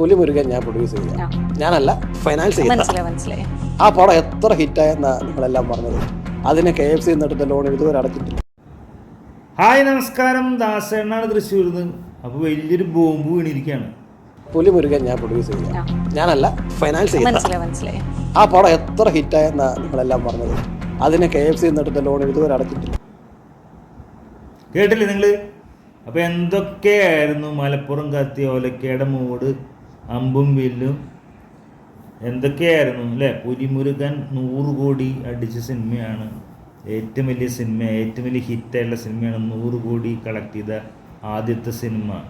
പുലിമുരുകൻ ഞാൻ പ്രൊഡ്യൂസ് ചെയ്യുക ഞാനല്ല ഫൈനാൻസ് ചെയ്ത മനസ്സിലായി മനസ്സിലായി. ആ പടം എത്ര ഹിറ്റായെന്നാ നിങ്ങളെല്ലാം പറഞ്ഞത്. അതിനെ കെ എഫ് സി എന്നിട്ട് ലോൺ ഇതുവരെ അടച്ചിട്ടില്ല. ഹായ് നമസ്കാരം. ദാസേണ്ണാണ് തൃശ്ശൂരിൽ നിന്ന് അപ്പോൾ വലിയൊരു ബോംബ് വീണിരിക്കുകയാണ്. പുലിമുരുകൻ ഞാൻ പ്രൊഡ്യൂസ് ചെയ്യുക ഞാനല്ല ഫൈനാൻസ് ചെയ്ത മനസ്സിലായി മനസ്സിലായി. ആ പടം എത്ര ഹിറ്റായെന്നാ നിങ്ങളെല്ലാം പറഞ്ഞത്. അതിനെ കെ എഫ് സി എന്നിട്ട് ലോൺ ഇതുവരെ അടച്ചിട്ടില്ല. കേട്ടില്ലേ നിങ്ങൾ അപ്പോൾ എന്തൊക്കെയായിരുന്നു മലപ്പുറം കത്തി ഓലക്കയുടെ മൂട് അമ്പും വില്ലും എന്തൊക്കെയായിരുന്നു അല്ലേ? പുലിമുരുകൻ നൂറ് കോടി അടിച്ച സിനിമയാണ്. ഏറ്റവും വലിയ സിനിമ ഏറ്റവും വലിയ ഹിറ്റായുള്ള സിനിമയാണ് നൂറ് കോടി കളക്ട് ചെയ്ത ആദ്യത്തെ സിനിമ.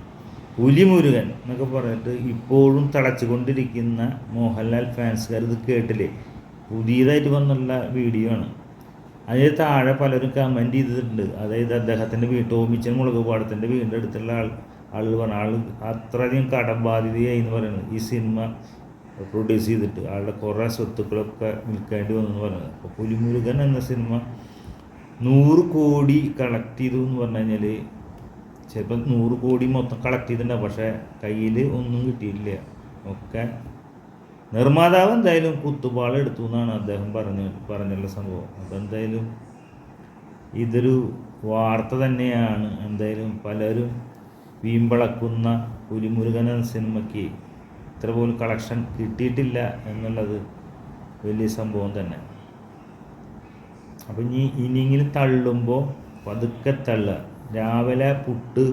പുലിമുരുകൻ എന്നൊക്കെ പറഞ്ഞിട്ട് ഇപ്പോഴും തളച്ചുകൊണ്ടിരിക്കുന്ന മോഹൻലാൽ ഫാൻസുകാർ ഇത് കേട്ടില്ലേ? പുതിയതായിട്ട് വന്നുള്ള വീഡിയോ ആണ്. അതിന് താഴെ പലരും കമന്റ് ചെയ്തിട്ടുണ്ട്. അതായത് അദ്ദേഹത്തിന്റെ വീ ടോമിച്ചൻ മുളക് പാടത്തിന്റെ വീടിന്റെ അടുത്തുള്ള ആൾ ആളുകൾ പറഞ്ഞു ആൾ അത്രയധികം കടബാധിതയായി എന്ന് പറയുന്നത്. ഈ സിനിമ പ്രൊഡ്യൂസ് ചെയ്തിട്ട് ആളുടെ കുറേ സ്വത്തുക്കളൊക്കെ വിൽക്കേണ്ടി വന്നു എന്ന് പറയുന്നത്. അപ്പോൾ പുലിമുരുകൻ എന്ന സിനിമ നൂറ് കോടി കളക്ട് ചെയ്തു എന്ന് പറഞ്ഞു കഴിഞ്ഞാൽ ചിലപ്പോൾ നൂറ് കോടി മൊത്തം കളക്ട് ചെയ്തിട്ടുണ്ടാവും. പക്ഷേ കയ്യിൽ ഒന്നും കിട്ടിയില്ല ഒക്കെ നിർമ്മാതാവ് എന്തായാലും കുത്തുപാള എടുത്തു എന്നാണ് അദ്ദേഹം പറഞ്ഞ പറഞ്ഞുള്ള സംഭവം. അപ്പോൾ എന്തായാലും ഇതൊരു വാർത്ത തന്നെയാണ്. എന്തായാലും പലരും വീമ്പളക്കുന്ന ഒരു മുരുകനൻ സിനിമയ്ക്ക് ഇത്ര പോലും കളക്ഷൻ കിട്ടിയിട്ടില്ല എന്നുള്ളത് വലിയ സംഭവം തന്നെ. അപ്പം ഇനി ഇനിയെങ്കിലും തള്ളുമ്പോൾ പതുക്കെ തള്ളുക. രാവിലെ പുട്ട്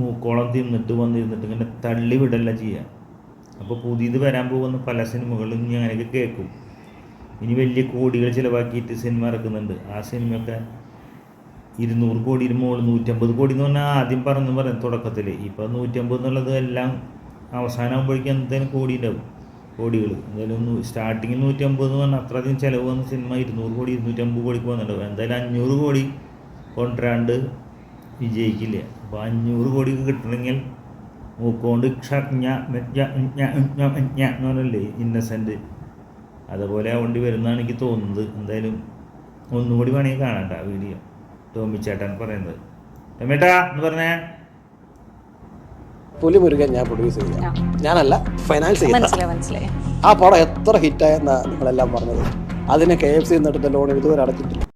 മൂക്കോളം തിന്നിട്ട് വന്നിരുന്നിട്ട് ഇങ്ങനെ തള്ളി വിടല്ല ചെയ്യുക അപ്പോൾ പുതിയത് വരാൻ പോകുന്ന പല സിനിമകളും ഇനി അങ്ങനെയൊക്കെ കേൾക്കും. ഇനി വലിയ കോടികൾ ചിലവാക്കിയിട്ട് സിനിമ ഇറക്കുന്നുണ്ട്. ആ സിനിമയൊക്കെ ഇരുന്നൂറ് കോടിയിൽ മുകളിൽ നൂറ്റമ്പത് കോടി എന്ന് പറഞ്ഞാൽ ആദ്യം പറഞ്ഞു പറയാം തുടക്കത്തിൽ ഇപ്പോൾ നൂറ്റമ്പത് എന്നുള്ളത് എല്ലാം അവസാനമാകുമ്പോഴേക്കും എന്തായാലും കോടി ഉണ്ടാവും കോടികൾ എന്തായാലും സ്റ്റാർട്ടിങ്ങിൽ നൂറ്റമ്പത് എന്ന് പറഞ്ഞാൽ അത്രയധികം ചിലവ് വന്ന സിനിമ ഇരുന്നൂറ് കോടി ഇരുന്നൂറ്റമ്പത് കോടിക്ക് വന്നിട്ടുണ്ടാവും. എന്തായാലും അഞ്ഞൂറ് കോടി കൊണ്ടുവരാണ്ട് വിജയിക്കില്ല. അപ്പോൾ അഞ്ഞൂറ് കോടി കിട്ടണമെങ്കിൽ മൂക്കോണ്ട് ക്ഷജ്ഞ ഇന്നസെന്റ് അതുപോലെ അതുകൊണ്ട് വരുന്നതാണ് എനിക്ക് തോന്നുന്നത്. എന്തായാലും ഒന്നുകൂടി വേണമെങ്കിൽ കാണണ്ട വീഡിയോ. ടോമി ചേട്ടൻ പറയുന്നത്. ടോമേട്ടാ എന്ന് പറഞ്ഞേ? പുലിമുരുകൻ ഞാൻ പ്രൊഡ്യൂസ് ചെയ്യാം ഞാനല്ല ഫൈനാൻസ് ചെയ്ത. മനസ്സിലായി മനസ്സിലായി. ആ പടം എത്ര ഹിറ്റായെന്നാ നിങ്ങളെല്ലാം പറഞ്ഞത്. അതിന് കെ എഫ് സി എന്നിട്ട് ലോൺ ഇതുവരെ അടച്ചിട്ടില്ല.